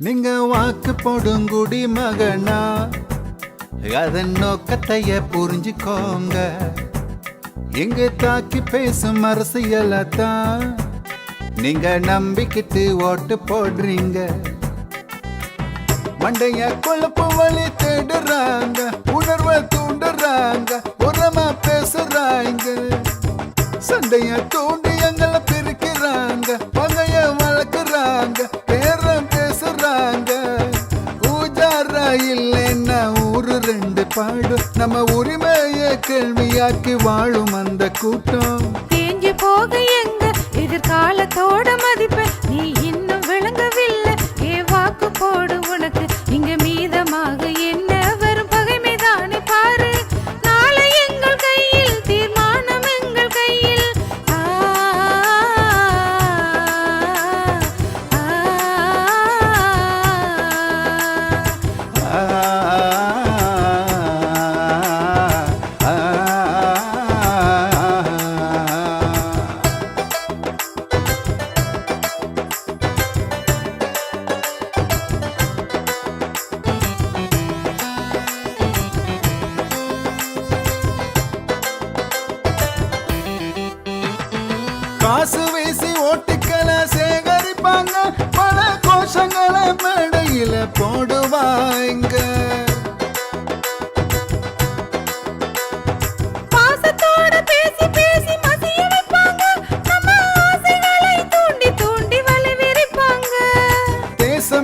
நீங்க வாக்கு போடுங்குடி மகனா அதன் நோக்கத்தைய புரிஞ்சுக்கோங்க. எங்க தாக்கி பேசும் அரசியலத்தான். நீங்க நம்பிக்கிட்டு ஓட்டு போடுறீங்க. மண்டைய கொழுப்பு வழி தேடுறாங்க. பாடும் நம்ம உரிமையை கேள்வியாக்கி வாழும் அந்த கூட்டம். தேங்கி போக எங்க? எதிர்காலத்தோட மதிப்ப. நீ இன்னும் விளங்கவில்லை. ஏ வாக்கு போடுவோம் காசு வீசி ஓட்டுக்களை சேகரிப்பாங்க. பல கோஷங்களை மேடையில போடுவாங்க.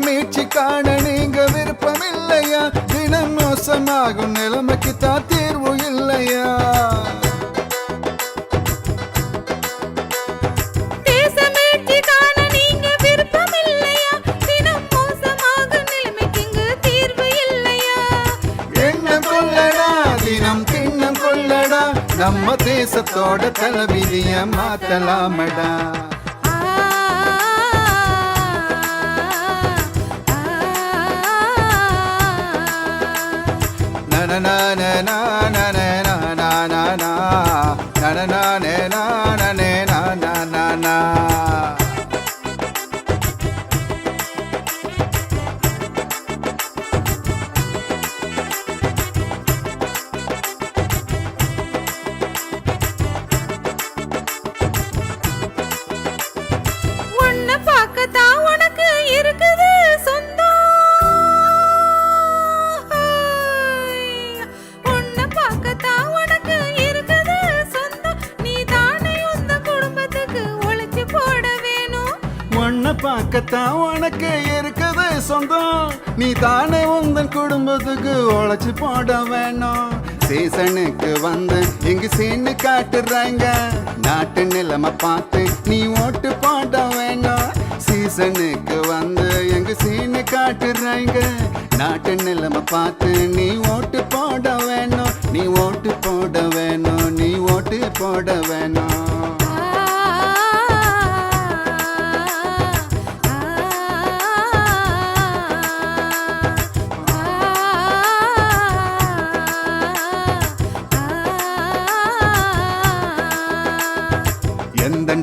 மீட்சி காண நீங்க விருப்பம் இல்லையா தினம் மோசமாகும் நிலைமைக்கு தான் தீர்வு இல்லையா? நம்ம தேசத்தோட தலைவிதிய மாத்தலாமடா. பார்க்கத்தான் உனக்கு இருக்குது சொந்தம். நீ தானே உந்தன் குடும்பத்துக்கு உழைச்சி போட வேணும். சீசனுக்கு வந்து எங்க சீனு காட்டுறாங்க. நாட்டு நிலைமை பார்த்து நீ ஓட்டு போட வேணும். சீசனுக்கு வந்து எங்க சீனு காட்டுறாங்க. நாட்டு நிலைமை பார்த்து நீ ஓட்டு போட வேணும். நீ ஓட்டு போட வேணும். நீ ஓட்டு போட வேணும்.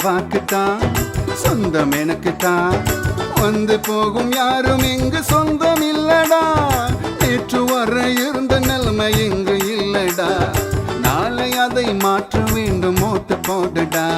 வாக்குத்தான் சொந்தம் எனக்குத்தான். வந்து போகும் யாரும் இங்கு சொந்தம் இல்லடா. நேற்று வர இருந்த நிலைமை இங்கு இல்லடா. நாளை அதை மாற்ற வேண்டும் ஓட்டு போடுடா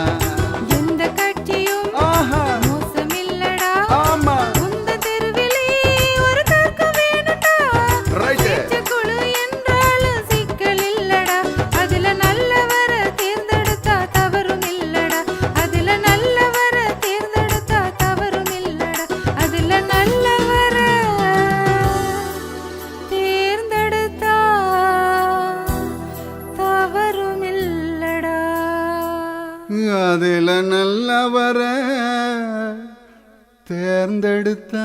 தேர்ந்தெடுத்த